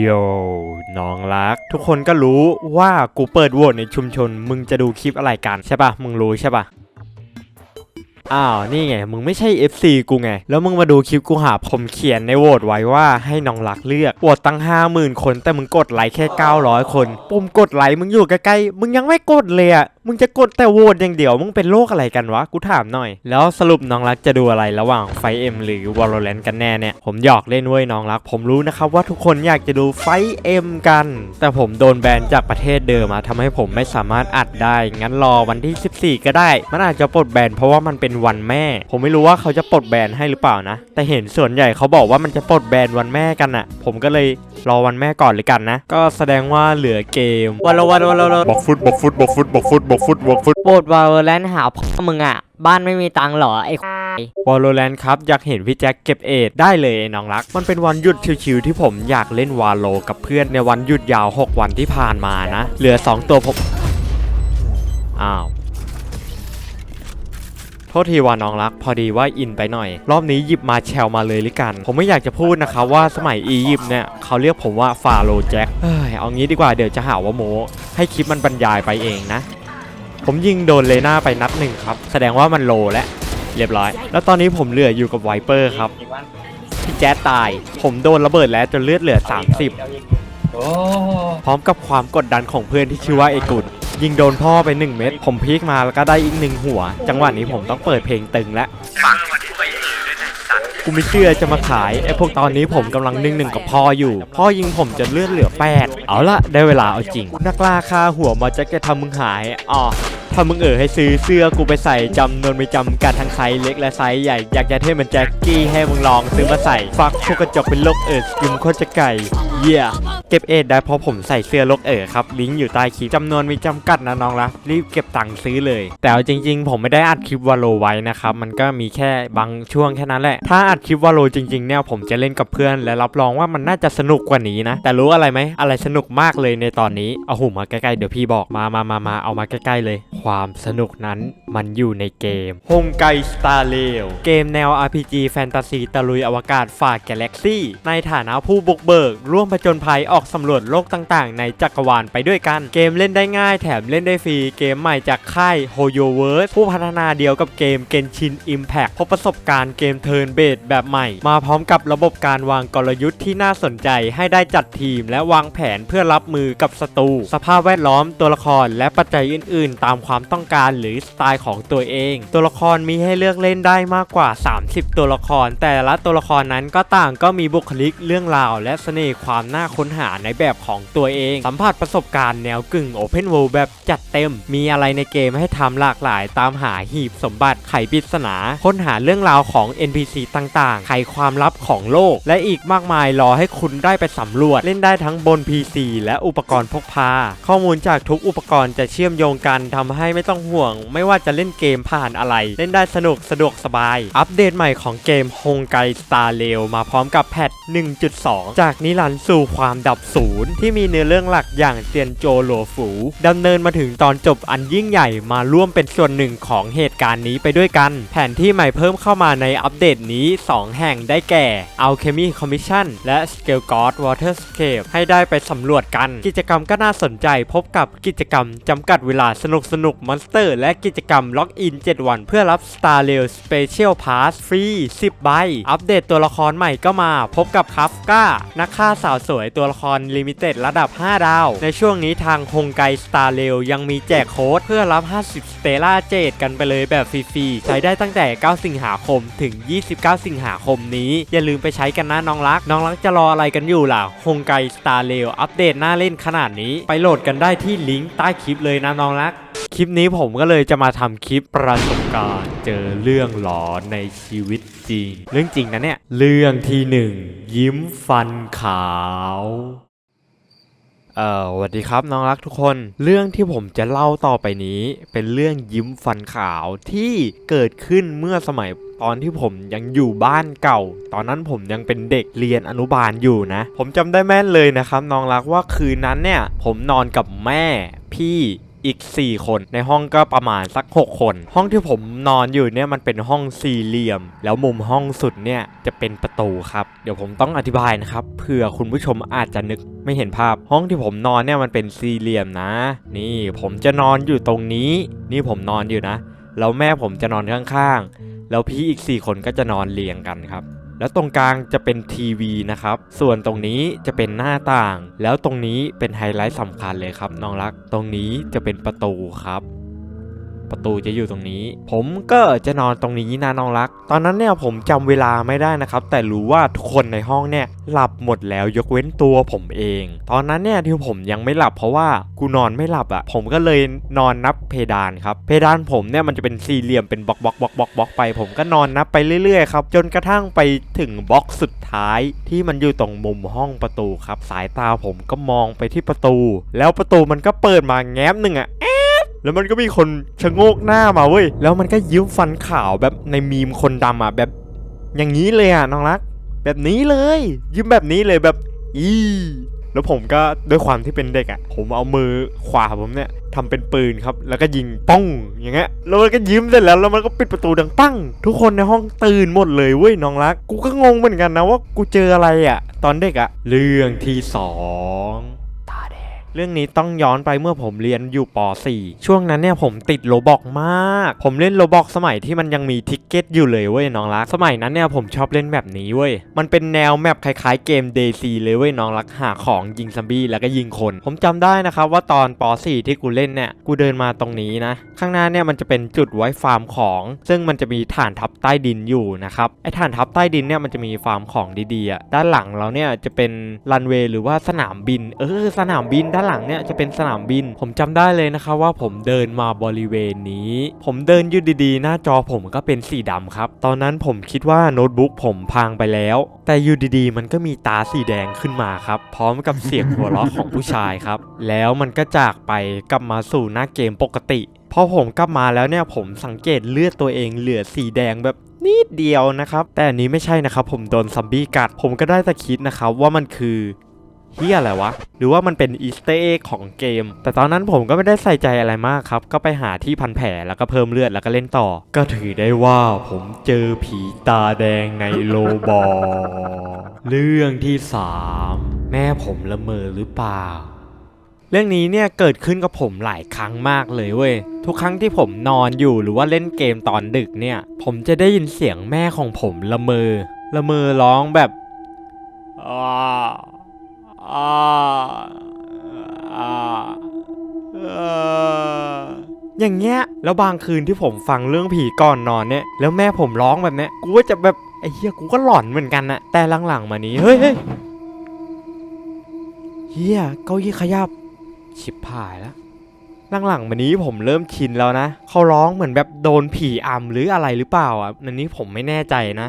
โยน้องรัก ทุกคนก็รู้ว่ากูเปิดโหวตในชุมชน มึงจะดูคลิปอะไรกันใช่ปะมึงรู้ใช่ปะอ้าวนี่ไง มึงไม่ใช่ FC กูไง แล้วมึงมาดูคลิปกูหาผมเขียนในโหวตไว้ว่าให้น้องรักเลือกโหวตตั้ง 50,000 คน แต่มึงกดไลค์แค่ 900 คนปุ่มกดไลค์มึงอยู่ใกล้ๆมึงยังไม่กดเลยอะมึงจะกดแต่โหวตอย่างเดียว มึงเป็นโรคอะไรกันวะ กูถามหน่อย แล้วสรุปน้องรักจะดูอะไรระหว่างไฟเอ็มหรือ Valorant กันแน่เนี่ย ผมหยอกเล่นเว้ยน้องรัก ผมรู้นะครับว่าทุกคนอยากจะดูไฟเอ็มกัน แต่ผมโดนแบนจากประเทศเดิมอะทำให้ผมไม่สามารถอัดได้ งั้นรอวันที่ 14 ก็ได้ มันอาจจะปลดแบนเพราะว่ามันเป็นวันแม่ ผมไม่รู้ว่าเขาจะปลดแบนให้หรือเปล่านะ แต่เห็นส่วนใหญ่เขาบอกว่ามันจะปลดแบนวันแม่กันอะผมก็เลยรอวันแม่ก่อนเลยกันนะ ก็แสดงว่าเหลือเกมวันละวันวันละวันบอกฟุตบอกฟุตบอกฟุตบอกฟุตบอกฟุตบอกฟุตโปรดวาแลนหาพ่อมึงอะ บ้านไม่มีตังค์เหรอไอ้วอลโลแรนครับ อยากเห็นพี่แจ็คเก็บเอทได้เลยไอ้น้องรัก มันเป็นวันหยุดชิวๆที่ผมอยากเล่นวาโลกับเพื่อนในวันหยุดยาว 6 วันที่ผ่านมานะ เหลือ 2 ตัวผม อ้าวโทษทีว่าน้องรักพอดีว่าอินไปหน่อย รอบนี้หยิบมาแชลมาเลยลิกัน ผมไม่อยากจะพูดนะครับว่าสมัยอียิปต์เนี่ยเขาเรียกผมว่าฟาโรห์แจ็คเอ้ยเอางี้ดีกว่าเดี๋ยวจะหาว่าโมให้คลิปมันบรรยายไปเองนะ ผมยิงโดนเลน่าไปนัดหนึ่งครับ แสดงว่ามันโลแล้วเรียบร้อย แล้วตอนนี้ผมเหลืออยู่กับไวเปอร์ครับ พี่แจ๊ดตาย ผมโดนระเบิดแล้วจนเลือดเหลือ 30 พร้อมกับความกดดันของเพื่อนที่ชื่อว่าเอกุลยิงโดนพ่อไป 1 เม็ด ผมพีกมาแล้วก็ได้อีกหนึ่งหัว จังหวะนี้ผมต้องเปิดเพลงตึงแล้ว กูไม่เชื่อจะมาขายไอ้พวกตอนนี้ผมกำลังนึ่งหนึ่งกับพ่ออยู่ พ่อยิงผมจนเลือดเหลือแปดเอาละได้เวลาเอาจริง นักล่าค่าหัวมาจะแกทำมึงหายอ๋อถ้ามึงเออให้ซื้อเสื้อกูไปใส่จำนวนไม่จำกัดทั้งไซส์เล็กและไซส์ใหญ่อยากจะเท่เหมือนแจ็คกี้ให้มึงลองซื้อมาใส่ฟักพวกกระจกเป็นโรคเอิร์ดกิมโคตรจะไก่ เยี่ยเก็บเอ็ดได้เพราะผมใส่เสื้อโรคเอิร์ดครับ ลิงก์อยู่ใต้คลิปจำนวนมีจำกัดนะน้องละรีบเก็บตังค์ซื้อเลย แต่เอาจริง ๆ ผมไม่ได้อัดคลิปวาโลไว้นะครับ มันก็มีแค่บางช่วงแค่นั้นแหละ ถ้าอัดคลิปวาโลจริงๆเนี่ยผมจะเล่นกับเพื่อน และรับรองว่ามันน่าจะสนุกกว่านี้นะ แต่รู้อะไรไหมอะไรสนุกมากเลยในตอนนี้เอาหูมาใกล้ๆเดี๋ยวพี่บอกมามามามาเอามาใกล้ๆเลย ความสนุกนั้นมันอยู่ในเกมฮงไกสตาร์เลวเกมแนว RPG แฟนตาซีตะลุยอวกาศฝ่าแกาแล็กซี่ในฐานะผู้บุกเบิกร่วมผจญภัยออกสำรวจโลกต่างๆ ในจักรวาลไปด้วยกัน เกมเล่นได้ง่ายแถมเล่นได้ฟรี เกมใหม่จากค่าย h o y o v e r s e ผู้พัฒนาเดียวกับเกม Genshin Impact พบประสบการณ์เกมเทิร์นเบสแบบใหม่ มาพร้อมกับระบบการวางกลยุทธ์ที่น่าสนใจให้ได้จัดทีม และวางแผนเพื่อรับมือกับศัตรูสภาพแวดล้อมตัวละครและปัจจัยอื่น ๆ ตามความต้องการหรือสไตล์ของตัวเอง ตัวละครมีให้เลือกเล่นได้มากกว่า 30 ตัวละคร แต่ละตัวละครนั้นก็ต่างก็มีบุคลิกเรื่องราว และเสน่ห์ความน่าค้นหาในแบบของตัวเอง สัมผัสประสบการณ์แนวกึ่ง Open World แบบจัดเต็ม มีอะไรในเกมให้ทำหลากหลาย ตามหาหีบสมบัติไขปริศนา ค้นหาเรื่องราวของ NPC ต่างๆ ไขความลับของโลก และอีกมากมายรอให้คุณได้ไปสำรวจ เล่นได้ทั้งบน PC และอุปกรณ์พกพา ข้อมูลจากทุกอุปกรณ์จะเชื่อมโยงกันทำให้ไม่ต้องห่วง ไม่ว่าจะเล่นเกมผ่านอะไร เล่นได้สนุกสะดวกสบาย อัปเดตใหม่ของเกมฮงไกสตาร์เลวมาพร้อมกับแพท1.2 จากนิรันดร์สู่ความดับศูนย์ที่มีเนื้อเรื่องหลักอย่างเตียนโจโหลฝูดำเนินมาถึงตอนจบอันยิ่งใหญ่มาร่วมเป็นส่วนหนึ่งของเหตุการณ์นี้ไปด้วยกัน แผนที่ใหม่เพิ่มเข้ามาในอัปเดตนี้ 2 แห่งได้แก่ Alchemy Commission และ Scale God Waterscape ให้ได้ไปสำรวจกัน กิจกรรมก็น่าสนใจพบกับกิจกรรมจำกัดเวลาสนุกสนุกมอนสเตอร์ และกิจกรรมล็อกอิน 7 วัน เพื่อรับ Star Rail Special Pass ฟรี 10 ใบ อัปเดตตัวละครใหม่ก็มา พบกับคัฟก้านักฆ่าสาวสวยตัวละครลิมิเต็ดระดับ 5 ดาว ในช่วงนี้ทางฮงไก Star Rail ยังมีแจกโค้ดเพื่อรับ 50 สเตล่าเจดกันไปเลยแบบฟรีๆ ใช้ได้ตั้งแต่ 9 สิงหาคมถึง 29 สิงหาคมนี้ อย่าลืมไปใช้กันนะน้องรัก น้องรักจะรออะไรกันอยู่ล่ะฮงไก Star Rail อัปเดตหน้าเล่นขนาดนี้ ไปโหลดกันได้ที่ลิงก์ใต้คลิปเลยนะน้องรัก คลิปนี้ผมก็เลยจะมาทำคลิปประสบการณ์เจอเรื่องหลอนในชีวิตจริง เรื่องจริงนะเนี่ย เรื่องที่หนึ่งยิ้มฟันขาวเอ่อสวัสดีครับน้องรักทุกคน เรื่องที่ผมจะเล่าต่อไปนี้ เป็นเรื่องยิ้มฟันขาวที่เกิดขึ้นเมื่อสมัยตอนที่ผมยังอยู่บ้านเก่า ตอนนั้นผมยังเป็นเด็กเรียนอนุบาลอยู่นะ ผมจำได้แม่นเลยนะครับน้องรักว่าคืนนั้นเนี่ย ผมนอนกับแม่พี่ อีก 4 คนในห้องก็ประมาณสัก 6 คน ห้องที่ผมนอนอยู่เนี่ยมันเป็นห้องสี่เหลี่ยม แล้วมุมห้องสุดเนี่ยจะเป็นประตูครับ เดี๋ยวผมต้องอธิบายนะครับเผื่อคุณผู้ชมอาจจะนึกไม่เห็นภาพ ห้องที่ผมนอนเนี่ยมันเป็นสี่เหลี่ยมนะ นี่ผมจะนอนอยู่ตรงนี้ นี่ผมนอนอยู่นะแล้วแม่ผมจะนอนข้างๆ แล้วพี่อีก 4 คนก็จะนอนเรียงกันครับ แล้วตรงกลางจะเป็นทีวีนะครับ ส่วนตรงนี้จะเป็นหน้าต่าง แล้วตรงนี้เป็นไฮไลท์สำคัญเลยครับน้องรัก ตรงนี้จะเป็นประตูครับ ประตูจะอยู่ตรงนี้ ผมก็จะนอนตรงนี้นะน้องรัก ตอนนั้นเนี่ยผมจำเวลาไม่ได้นะครับ แต่รู้ว่าทุกคนในห้องเนี่ยหลับหมดแล้วยกเว้นตัวผมเอง ตอนนั้นเนี่ยที่ผมยังไม่หลับเพราะว่ากูนอนไม่หลับอะ่ะ ผมก็เลยนอนนับเพดานครับ เพดานผมเนี่ยมันจะเป็นสี่เหลี่ยมเป็นบล็อกบล็อกบล็อกบล็อกบล็อกไป ผมก็นอนนับไปเรื่อยๆครับจนกระทั่งไปถึงบล็อกสุดท้ายที่มันอยู่ตรงมุมห้องประตูครับ สายตาผมก็มองไปที่ประตู แล้วประตูมันก็เปิดมาแง้มหนึ่งอะ แล้วมันก็มีคนชะโงกหน้ามาเว้ย แล้วมันก็ยิ้มฟันขาวแบบในมีมคนดำอะแบบ อย่างนี้เลยอะน้องรัก แบบนี้เลย ยิ้มแบบนี้เลยแบบอีแล้วผมก็ด้วยความที่เป็นเด็กอะ ผมเอามือขวาผมเนี่ยทำเป็นปืนครับ แล้วก็ยิงป้องอย่างเงี้ยแล้วมันก็ยิ้มเสร็จแล้วแล้วมันก็ปิดประตูดังปั้ง ทุกคนในห้องตื่นหมดเลยเว้ยน้องรัก กูก็งงเหมือนกันนะว่ากูเจออะไรอะ ตอนเด็กอะ เรื่องที่สอง เรื่องนี้ต้องย้อนไปเมื่อผมเรียนอยู่ป .4 ช่วงนั้นเนี่ยผมติดโลบอกมาก ผมเล่นโลบอกสมัยที่มันยังมีทิกเก็ตอยู่เลยเว้ยน้องรัก สมัยนั้นเนี่ยผมชอบเล่นแบบนี้เว้ย มันเป็นแนวแมปคล้ายๆเกม DayZ เลยเว้ยน้องรักหาของยิงซัมบี้แล้วก็ยิงคน ผมจำได้นะครับว่าตอนป .4 ที่กูเล่นเนี่ยกูเดินมาตรงนี้นะ ข้างหน้าเนี่ยมันจะเป็นจุดไว้ฟาร์มของ ซึ่งมันจะมีฐานทัพใต้ดินอยู่นะครับ ไอ้ฐานทัพใต้ดินเนี่ยมันจะมีฟาร์มของดีๆด้านหลังเราเนี่ยจะเป็นรันเวย์หรือว่าสนามบิน เออสนามบินด้านหลังเนี่ยจะเป็นสนามบิน ผมจำได้เลยนะครับว่าผมเดินมาบริเวณนี้ ผมเดินอยู่ดีๆ หน้าจอผมก็เป็นสีดำครับ ตอนนั้นผมคิดว่าโน้ตบุ๊กผมพังไปแล้ว แต่อยู่ดีๆ มันก็มีตาสีแดงขึ้นมาครับ พร้อมกับเสียงหัวเราะของผู้ชายครับ แล้วมันก็จากไปกลับมาสู่หน้าเกมปกติพอผมกลับมาแล้วเนี่ยผมสังเกตเลือดตัวเองเหลือสีแดงแบบนิดเดียวนะครับ แต่อันนี้ไม่ใช่นะครับ ผมโดนซัมบี้กัด ผมก็ได้แต่คิดนะครับว่ามันคือ เฮียอะไรวะ หรือว่ามันเป็นอีสเตอร์เอ็กของเกม แต่ตอนนั้นผมก็ไม่ได้ใส่ใจอะไรมากครับ ก็ไปหาที่พันแผลแล้วก็เพิ่มเลือดแล้วก็เล่นต่อ ก็ถือได้ว่าผมเจอผีตาแดงในโลบอเรื่องที่สามแม่ผมละเมอหรือเปล่าเรื่องนี้เนี่ยเกิดขึ้นกับผมหลายครั้งมากเลยเว้ย ทุกครั้งที่ผมนอนอยู่หรือว่าเล่นเกมตอนดึกเนี่ย ผมจะได้ยินเสียงแม่ของผมละเมอ ละเมอร้องแบบอ้า อ้าอ้าเอ่ออย่างเงี้ย แล้วบางคืนที่ผมฟังเรื่องผีก่อนนอนเนี่ย แล้วแม่ผมร้องแบบเนี้ย กูก็จะแบบไอ้เหี้ย กูก็หลอนเหมือนกันนะแต่หลังๆมานี้ เฮ้ยเฮ้ยเฮียเก้าอี้ขยับ ชิบหายแล้วหลังๆมานี้ผมเริ่มชินแล้วนะ เขาร้องเหมือนแบบโดนผีอำหรืออะไรหรือเปล่าอะอันนี้ผมไม่แน่ใจนะ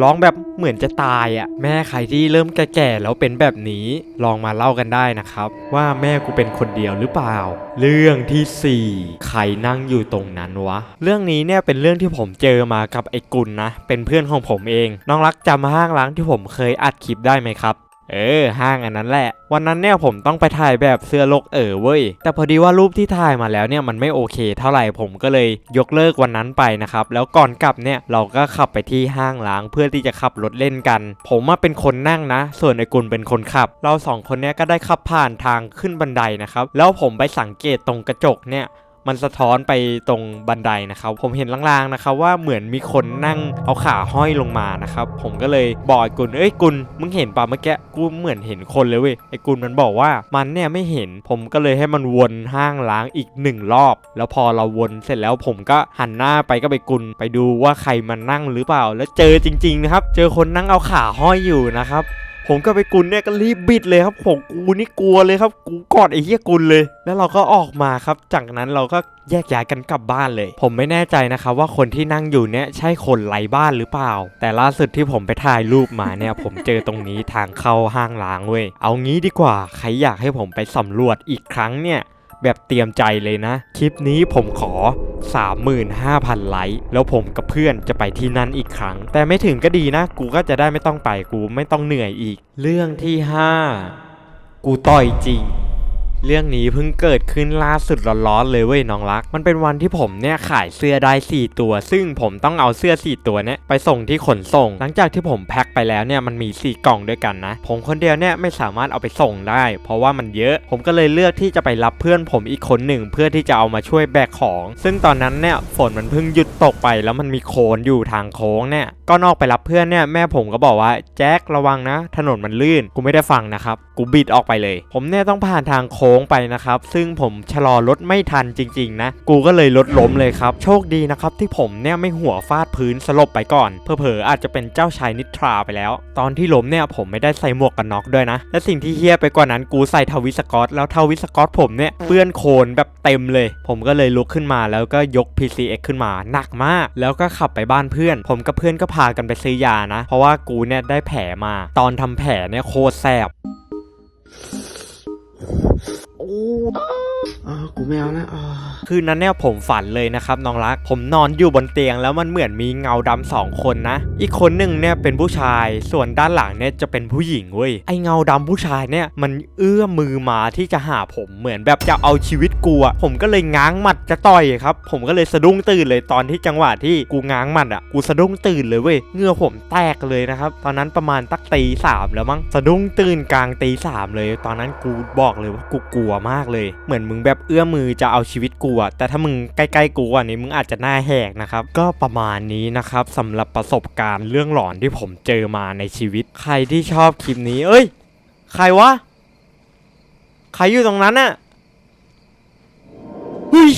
ร้องแบบเหมือนจะตายอะ แม่ใครที่เริ่มแก่ๆแล้วเป็นแบบนี้ลองมาเล่ากันได้นะครับ ว่าแม่กูเป็นคนเดียวหรือเปล่า เรื่องที่สี่ใครนั่งอยู่ตรงนั้นวะ เรื่องนี้เนี่ยเป็นเรื่องที่ผมเจอมากับไอ้กุลนะ เป็นเพื่อนของผมเอง น้องรักจำห้างร้างที่ผมเคยอัดคลิปได้ไหมครับ เออห้างอันนั้นแหละ วันนั้นเนี่ยผมต้องไปถ่ายแบบเสื้อลกเออเว้ย แต่พอดีว่ารูปที่ถ่ายมาแล้วเนี่ยมันไม่โอเค เท่าไหร่ผมก็เลยยกเลิกวันนั้นไปนะครับ แล้วก่อนกลับเนี่ยเราก็ขับไปที่ห้างล้างเพื่อที่จะขับรถเล่นกัน ผมมาเป็นคนนั่งนะ ส่วนไอ้กุลเป็นคนขับ เราสองคนเนี่ยก็ได้ขับผ่านทางขึ้นบันไดนะครับ แล้วผมไปสังเกตตรงกระจกเนี่ย มันสะท้อนไปตรงบันไดนะครับ ผมเห็นลางๆนะครับว่าเหมือนมีคนนั่งเอาขาห้อยลงมานะครับ ผมก็เลยบอกไอ้กุลเอ้ยกุลมึงเห็นป่ะเมื่อกี้กูเหมือนเห็นคนเลยเว้ยไอ้กุลมันบอกว่ามันเนี่ยไม่เห็น ผมก็เลยให้มันวนห้างล้างอีกหนึ่งรอบ แล้วพอเราวนเสร็จแล้วผมก็หันหน้าไปก็ไปกุลไปดูว่าใครมันนั่งหรือเปล่า แล้วเจอจริงๆนะครับ เจอคนนั่งเอาขาห้อยอยู่นะครับ ผมก็ไปกุนเนี่ยก็รีบบิดเลยครับผมกูนี่กลัวเลยครับ กูกอดไอ้เหี้ยกุนเลย แล้วเราก็ออกมาครับ จากนั้นเราก็แยกย้ายกันกลับบ้านเลย ผมไม่แน่ใจนะครับว่าคนที่นั่งอยู่เนี่ยใช่คนไร้บ้านหรือเปล่า แต่ล่าสุดที่ผมไปถ่ายรูปมาเนี่ย ผมเจอตรงนี้ทางเข้าห้างล้างเว้ยเอางี้ดีกว่าใครอยากให้ผมไปสำรวจอีกครั้งเนี่ย แบบเตรียมใจเลยนะ คลิปนี้ผมขอ 35,000 ไลค์ แล้วผมกับเพื่อนจะไปที่นั่นอีกครั้ง แต่ไม่ถึงก็ดีนะ กูก็จะได้ไม่ต้องไปกูไม่ต้องเหนื่อยอีก เรื่องที่ 5 กูต่อยจริง เรื่องนี้เพิ่งเกิดขึ้นล่าสุดร้อนๆเลยเว้ยน้องรัก มันเป็นวันที่ผมเนี่ยขายเสื้อได้ 4 ตัว ซึ่งผมต้องเอาเสื้อ 4 ตัวเนี่ยไปส่งที่ขนส่ง หลังจากที่ผมแพ็คไปแล้วเนี่ยมันมี 4 กล่องด้วยกันนะ ผมคนเดียวเนี่ยไม่สามารถเอาไปส่งได้ เพราะว่ามันเยอะ ผมก็เลยเลือกที่จะไปรับเพื่อนผมอีกคนหนึ่ง เพื่อที่จะเอามาช่วยแบกของ ซึ่งตอนนั้นเนี่ยฝนมันเพิ่งหยุดตกไป แล้วมันมีโคลนอยู่ทางโค้งเนี่ยก็นอกไปรับเพื่อนเนี่ยแม่ผมก็บอกว่าแจ็คระวังนะ ถนนมันลื่นกูไม่ได้ฟังนะครับกูบิดออกไปเลย ผมเนี่ยต้องผ่านทางโค้งงไปนะครับ ซึ่งผมชะลอรถไม่ทันจริงๆนะ กูก็เลยรถล้มเลยครับ โชคดีนะครับที่ผมเนี่ยไม่หัวฟาดพื้นสลบไปก่อน เผลอๆอาจจะเป็นเจ้าชายนิทราไปแล้ว ตอนที่ล้มเนี่ยผมไม่ได้ใส่หมวกกันน็อกด้วยนะ และสิ่งที่เฮี้ยไปกว่านั้นกูใส่ทวิสกอต แล้วทวิสกอตผมเนี่ยเปื้อนโคลนแบบเต็มเลย ผมก็เลยลุกขึ้นมาแล้วก็ยก PCX ขึ้นมาหนักมาก แล้วก็ขับไปบ้านเพื่อน ผมกับเพื่อนก็พากันไปซื้อยานะ เพราะว่ากูเนี่ยได้แผลมา ตอนทำแผลเนี่ยโคตรแสบ โอ้ เออกูไม่เอาแล้วอ่าคืนนั้นเนี่ยผมฝันเลยนะครับน้องรัก ผมนอนอยู่บนเตียงแล้วมันเหมือนมีเงาดำสองคนนะ อีกคนหนึ่งเนี่ยเป็นผู้ชาย ส่วนด้านหลังเนี่ยจะเป็นผู้หญิงเว้ย ไอเงาดำผู้ชายเนี่ยมันเอื้อมมือมาที่จะหาผมเหมือนแบบจะเอาชีวิตกูอะผมก็เลยง้างหมัดจะต่อยครับ ผมก็เลยสะดุ้งตื่นเลยตอนที่จังหวะที่กูง้างหมัดอะกูสะดุ้งตื่นเลยเว้ยเหงื่อผมแตกเลยนะครับ ตอนนั้นประมาณตักตีสามแล้วมั้ง สะดุ้งตื่นกลางตีสามเลย ตอนนั้นกูบอกเลยว่ากูกลัวมากเลย เหมือนมึงแบบเอื้อมมือจะเอาชีวิตกูอะแต่ถ้ามึงใกล้ๆกูกว่านี้มึงอาจจะหน้าแหกนะครับก็ประมาณนี้นะครับสำหรับประสบการณ์เรื่องหลอนที่ผมเจอมาในชีวิต ใครที่ชอบคลิปนี้ เอ้ย ใครวะใครอยู่ตรงนั้นอะเฮ้ย